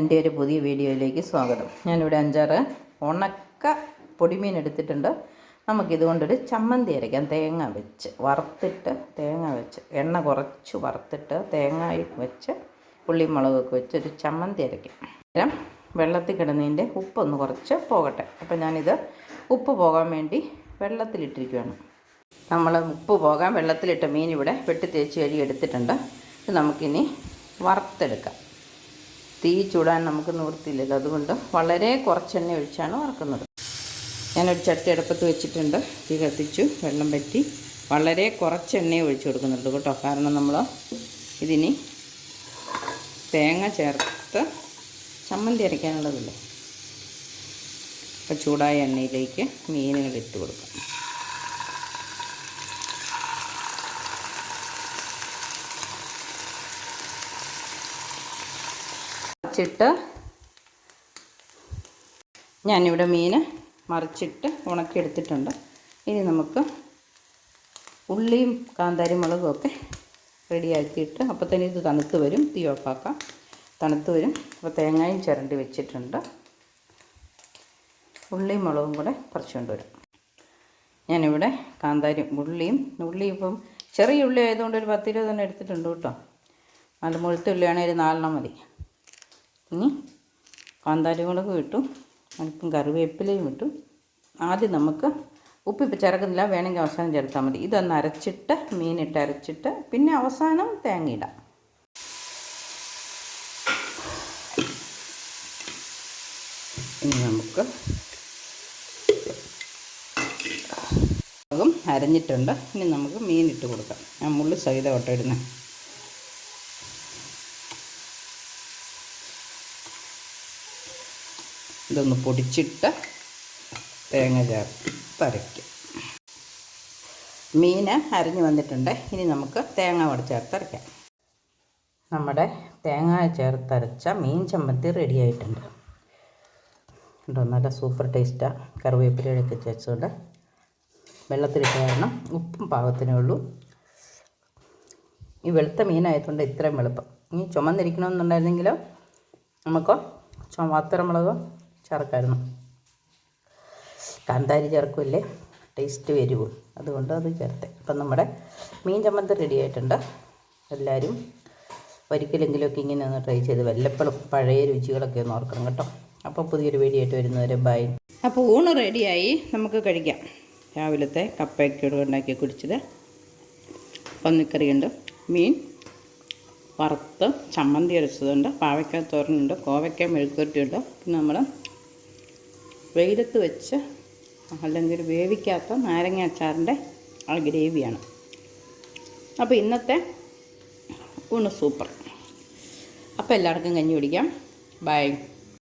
എന്റെ ഒരു പുതിയ വീഡിയോയിലേക്ക് സ്വാഗതം. ഞാനിവിടെ അഞ്ചാറ് ഉണക്ക പൊടിമീൻ എടുത്തിട്ടുണ്ട്. നമുക്കിതുകൊണ്ടൊരു ചമ്മന്തി അരയ്ക്കാം. തേങ്ങ വെച്ച് വറുത്തിട്ട് തേങ്ങ വെച്ച് എണ്ണ കുറച്ച് വറുത്തിട്ട് തേങ്ങായി വെച്ച് ഉള്ളിയും മുളകൊക്കെ വെച്ച് ഒരു ചമ്മന്തി അരയ്ക്കാം. വെള്ളത്തിൽ കിടന്നതിന്റെ ഉപ്പൊന്ന് കുറച്ച് പോകട്ടെ. അപ്പോൾ ഞാനിത് ഉപ്പ് പോകാൻ വേണ്ടി വെള്ളത്തിലിട്ടിരിക്കുകയാണ് നമ്മൾ ഉപ്പ് പോകാൻ വെള്ളത്തിലിട്ട മീൻ ഇവിടെ വെട്ടി തേച്ച് കഴുകി എടുത്തിട്ടുണ്ട്. ഇത് നമുക്കിനി വറുത്തെടുക്കാം. തീ ചൂടാൻ നമുക്ക് നിവൃത്തിയില്ലല്ലോ. അതുകൊണ്ട് വളരെ കുറച്ചെണ്ണ ഒഴിച്ചാണ് വറക്കുന്നത്. ഞാനൊരു ചട്ടി അടുപ്പത്ത് വെച്ചിട്ടുണ്ട്. തീ കത്തിച്ചു വെള്ളം പറ്റി വളരെ കുറച്ച് എണ്ണയെ ഒഴിച്ചു കൊടുക്കുന്നുണ്ട് കേട്ടോ. കാരണം നമ്മൾ ഇതിനി തേങ്ങ ചേർത്ത് ചമ്മന്തി അരയ്ക്കാനുള്ളതില്ലേ. അപ്പോൾ ചൂടായ എണ്ണയിലേക്ക് മീനുകൾ ഇട്ട് കൊടുക്കാം. മറിച്ചിട്ട് ഞാനിവിടെ മീൻ മറിച്ചിട്ട് ഉണക്കിയെടുത്തിട്ടുണ്ട്. ഇനി നമുക്ക് ഉള്ളിയും കാന്താരി മുളകും ഒക്കെ റെഡിയാക്കിയിട്ട് അപ്പോൾ തന്നെ ഇത് തണുത്ത് വരും. തീ ഓഫാക്കാം തണുത്ത് വരും. അപ്പോൾ തേങ്ങയും ചിരണ്ടി വെച്ചിട്ടുണ്ട്. ഉള്ളിയും മുളകും കൂടെ പറിച്ചുകൊണ്ട് വരും ഞാനിവിടെ കാന്താരി ഉള്ളിയും ഉള്ളി ഇപ്പം ചെറിയ ഉള്ളി ആയതുകൊണ്ട് ഒരു പത്ത് ഇരുപത് തന്നെ എടുത്തിട്ടുണ്ട് കേട്ടോ. നല്ല മുഴുത്ത ഉള്ളിയാണെങ്കിൽ നാലെണ്ണം മതി. ഇനി കാന്താരി മുളക് ഇട്ടു. അല്പം കറിവേപ്പിലയും ഇട്ടു. ആദ്യം നമുക്ക് ഉപ്പ് ഇപ്പം ചേർക്കുന്നില്ല വേണമെങ്കിൽ അവസാനം ചേർത്താൽ മതി. ഇതൊന്ന് അരച്ചിട്ട് മീനിട്ട് അരച്ചിട്ട് പിന്നെ അവസാനം തേങ്ങ ഇടാം. ഇനി നമുക്ക് അരഞ്ഞിട്ടുണ്ട്. ഇനി നമുക്ക് മീനിട്ട് കൊടുക്കാം. ഞാൻ മുള്ളി സഹിതം ഓട്ടോ ഇടുന്നത് ഇതൊന്ന് പൊടിച്ചിട്ട് തേങ്ങ ചേർത്ത് അരയ്ക്കും മീൻ അരിഞ്ഞ് വന്നിട്ടുണ്ട്. ഇനി നമുക്ക് തേങ്ങ കൂടെ ചേർത്ത് അരയ്ക്കാം. നമ്മുടെ തേങ്ങ ചേർത്തരച്ച മീൻ ചമ്മന്തി റെഡി ആയിട്ടുണ്ട്. ഉണ്ടോ നല്ല സൂപ്പർ ടേസ്റ്റാണ് കറിവേപ്പിലയൊക്കെ ചേച്ചുകൊണ്ട് വെള്ളത്തിലിട്ട് കാരണം ഉപ്പും പാകത്തിനേ ഉള്ളൂ. ഈ വെളുത്ത മീനായതുകൊണ്ട് ഇത്രയും എളുപ്പം. ഇനി ചുമന്നിരിക്കണമെന്നുണ്ടായിരുന്നെങ്കിലോ? നമുക്ക് ചുമത്തരമുളക് ചേർക്കായിരുന്നു. കാന്താരി ചേർക്കുമല്ലേ? ടേസ്റ്റ് വരുമോ? അതുകൊണ്ട് അത് ചേർത്തെ. അപ്പം നമ്മുടെ മീൻ ചമ്മന്തി റെഡി ആയിട്ടുണ്ട്. എല്ലാവരും ഒരിക്കലെങ്കിലുമൊക്കെ ഇങ്ങനെ ഒന്ന് ട്രൈ ചെയ്ത് വല്ലപ്പോഴും പഴയ രുചികളൊക്കെ ഒന്ന് ഓർക്കണം കേട്ടോ. അപ്പോൾ പുതിയൊരു വീഡിയോ വരുന്നവരെ ബൈ അപ്പോൾ ഊണ് റെഡിയായി നമുക്ക് കഴിക്കാം. രാവിലത്തെ കപ്പയൊക്കെ ഉണ്ടാക്കി കുടിച്ചത്. പന്നിക്കറിയുണ്ട്. മീൻ വറുത്ത് ചമ്മന്തി അരച്ചതുണ്ട്. പാവയ്ക്ക തോരനുണ്ട്. കോവയ്ക്ക മെഴുക്കുരട്ടിയുണ്ട് പിന്നെ നമ്മൾ വെയിലത്ത് വെച്ച് അല്ലെങ്കിൽ വേവിക്കാത്ത നാരങ്ങ അച്ചാറിന്റെ ആ ഗ്രേവിയാണ്. അപ്പോൾ ഇന്നത്തെ ഊണ് സൂപ്പർ. അപ്പോൾ എല്ലാവർക്കും കഞ്ഞി കുടിക്കാം. ബൈ.